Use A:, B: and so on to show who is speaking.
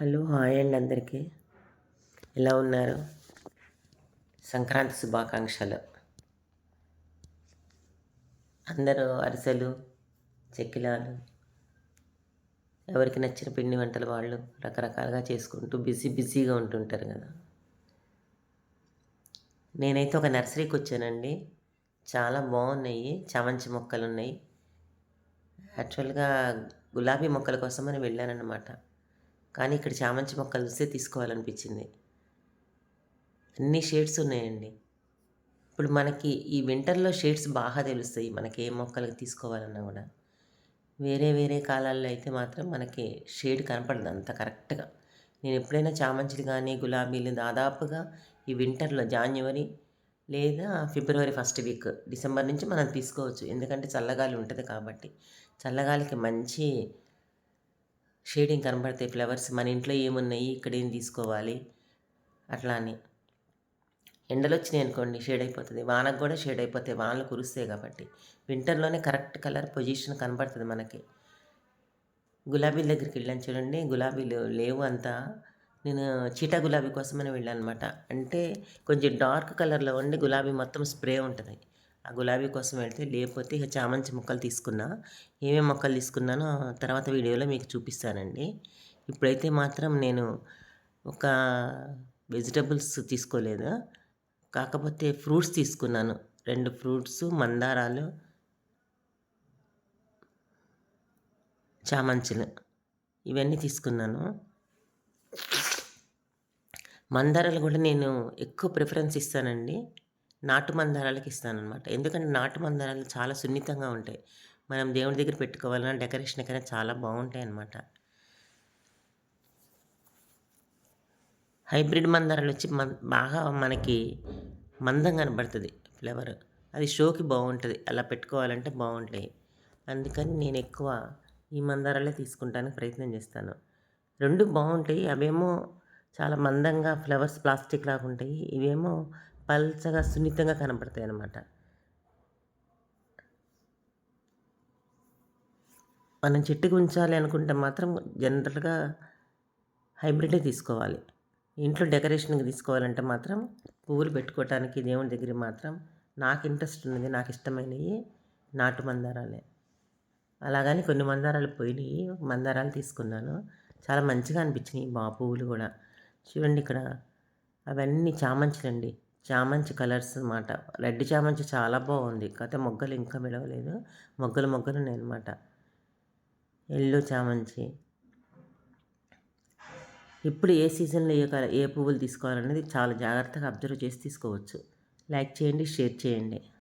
A: Hello hi అండి అందరికీ. ఎలా ఉన్నారు? సంక్రాంతి శుభాకాంక్షలు. అందరూ అరిసెలు చెక్కిలాలు ఎవరికి నచ్చిన పిండి వంటలు వాళ్ళు రకరకాలుగా చేసుకుంటూ బిజీ బిజీగా ఉంటుంటారు కదా. నేనైతే ఒక నర్సరీకి వచ్చానండి. చాలా బాగున్నాయి. చమంచి మొక్కలు ఉన్నాయి యాక్చువల్గా గులాబీ మొక్కల కోసమని వెళ్ళానన్నమాట. కానీ ఇక్కడ చామంతి మొక్కలు చూస్తే తీసుకోవాలనిపించింది. అన్ని షేడ్స్ ఉన్నాయండి. ఇప్పుడు మనకి ఈ వింటర్లో షేడ్స్ బాగా తెలుస్తాయి. మనకి ఏ మొక్కలకు తీసుకోవాలన్నా కూడా. వేరే వేరే కాలాల్లో అయితే మాత్రం మనకి షేడ్ కనపడదు అంత కరెక్ట్గా. నేను ఎప్పుడైనా చామంతిలు కానీ గులాబీలు దాదాపుగా ఈ వింటర్లో జాన్యువరి లేదా ఫిబ్రవరి ఫస్ట్ వీక్ డిసెంబర్ నుంచి మనం తీసుకోవచ్చు. ఎందుకంటే చల్లగాలి ఉంటుంది కాబట్టి. చల్లగాలికి మంచి షేడింగ్ కనబడతాయి ఫ్లవర్స్. మన ఇంట్లో ఏమున్నాయి? ఇక్కడ ఏం తీసుకోవాలి? అట్లా అని. ఎండలు వచ్చినాయి అనుకోండి షేడ్ అయిపోతుంది. వానకు కూడా షేడ్ అయిపోతాయి. వానలు కురుస్తాయి కాబట్టి. వింటర్లోనే కరెక్ట్ కలర్ పొజిషన్ కనబడుతుంది మనకి. గులాబీల దగ్గరికి వెళ్ళాను చూడండి. గులాబీలు లేవు అంతా. నేను చీటా గులాబీ కోసమని వెళ్ళాను అనమాట అంటే కొంచెం డార్క్ కలర్లో ఉండి గులాబీ మొత్తం స్ప్రే ఉంటుంది. ఆ గులాబీ కోసం వెళ్తే లేకపోతే ఇక చామంతి మొక్కలు తీసుకున్నా. ఏమేమి మొక్కలు తీసుకున్నానో తర్వాత వీడియోలో మీకు చూపిస్తానండి. ఇప్పుడైతే మాత్రం నేను ఒక వెజిటబుల్స్ తీసుకోలేదు. కాకపోతే ఫ్రూట్స్ తీసుకున్నాను. రెండు ఫ్రూట్స్ మందారాలు చామంచులు ఇవన్నీ తీసుకున్నాను. మందారాలు కూడా నేను ఎక్కువ ప్రిఫరెన్స్ ఇస్తానండి. నాటు మందారాలకి ఇస్తానమాట ఎందుకంటే నాటు మందారాలు చాలా సున్నితంగా ఉంటాయి. మనం దేవుడి దగ్గర పెట్టుకోవాలన్నా డెకరేషన్ కన్నా చాలా బాగుంటాయి అన్నమాట హైబ్రిడ్ మందారాలు వచ్చి మన బాగా మనకి మందం కనబడుతుంది ఫ్లేవర్. అది షోకి బాగుంటుంది. అలా పెట్టుకోవాలంటే బాగుంటాయి. అందుకని నేను ఎక్కువ ఈ మందారాలే తీసుకుంటానికి ప్రయత్నం చేస్తాను. రెండు బాగుంటాయి. అవేమో చాలా మందంగా ఫ్లవర్స్ ప్లాస్టిక్ లాగా ఉంటాయి ఇవేమో పల్చగా సున్నితంగా కనపడతాయి అన్నమాట మనం చెట్టుకు ఉంచాలి అనుకుంటే మాత్రం జనరల్గా హైబ్రిడే తీసుకోవాలి. ఇంట్లో డెకరేషన్కి తీసుకోవాలంటే మాత్రం పువ్వులు పెట్టుకోవటానికి దేవుని దగ్గర మాత్రం నాకు ఇంట్రెస్ట్ ఉన్నది నాకు ఇష్టమైనవి నాటు మందారాలే. అలాగని కొన్ని మందారాలు పోయినాయి మందారాలు తీసుకున్నాను. చాలా మంచిగా అనిపించినాయి మా పువ్వులు కూడా. చూడండి ఇక్కడ అవన్నీ చామంచులండి. చామంచి కలర్స్ అనమాట రెడ్ చామంచి చాలా బాగుంది. కాకపోతే మొగ్గలు ఇంకా విడవలేదు. మొగ్గలు మొగ్గలు ఉన్నాయి అనమాట ఎల్లో చామంచి ఇప్పుడు ఏ సీజన్లో ఏ కలర్ ఏ పువ్వులు తీసుకోవాలనేది చాలా జాగ్రత్తగా అబ్జర్వ్ చేసి తీసుకోవచ్చు. లైక్ చేయండి షేర్ చేయండి.